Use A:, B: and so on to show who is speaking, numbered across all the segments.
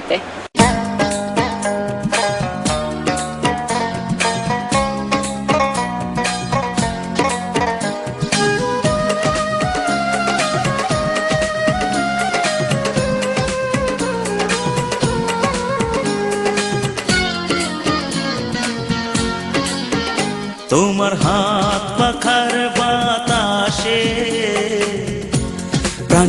A: বাড়িতে
B: তোমার হাত পাখার বাতাসে প্রাণ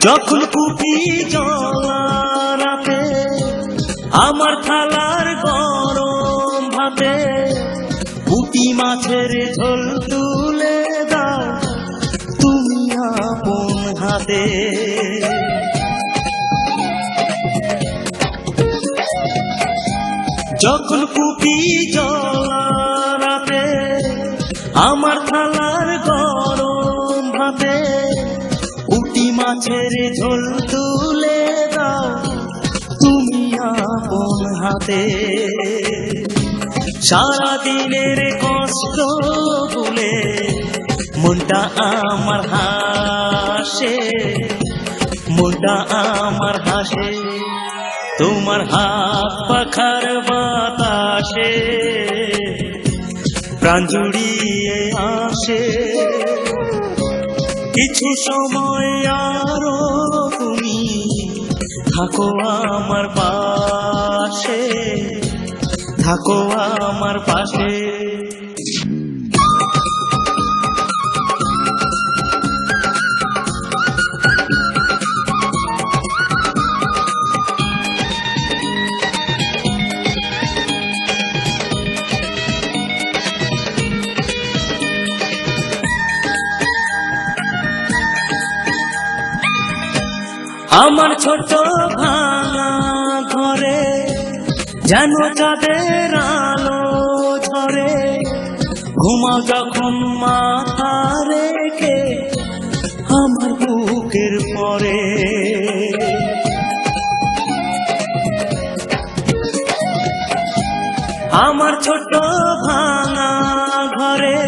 B: যখন কুপি জলারাতে আমার থালার গরম ভাতে পুটি মাছের ঝোল তুলে দাও তুমি আপন হাতে। যখন কুপি জলারাতে আমার থালার গরম মাছের ঝোল তুলে দাও, তুমি আপন হাতে। সারা দিনের কষ্ট ভুলে মনটা আমার হাসে, মনটা আমার হাসে। তোমার হাত পাখার বাতাসে, প্রাণ জুড়িয়ে আসে। কিছু সময় আরও তুমি থাকো আমার পাশে থাকো আমার পাশে। আমার ছোট ভাঙা ঘরে যেন চাঁদের আলো ঝরে। ঘুমা যখন মাথা রেখে আমার বুকের পরে। আমার ছোট ভাঙা ঘরে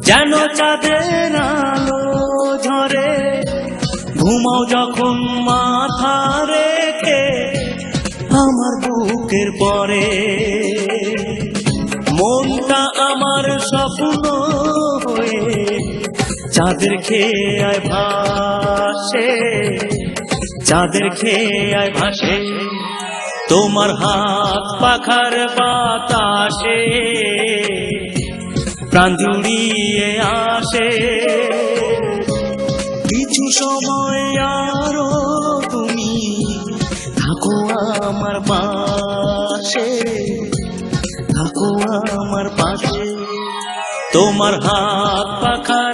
B: যেন চাঁদের ঘুমাও যখন মাথা রেখে আমার বুকের পরে। মনটা আমার স্বপ্ন হয়ে চাঁদের খেয়ে আয় ভাসে, চাঁদের খেয়ে আয় ভাসে। তোমার হাত পাখার বাতাসে, প্রাণ জুড়িয়ে আসে। সময় আরও তুমি থাকো আমার পাশে থাকো আমার পাশে। তোমার হাত পাখার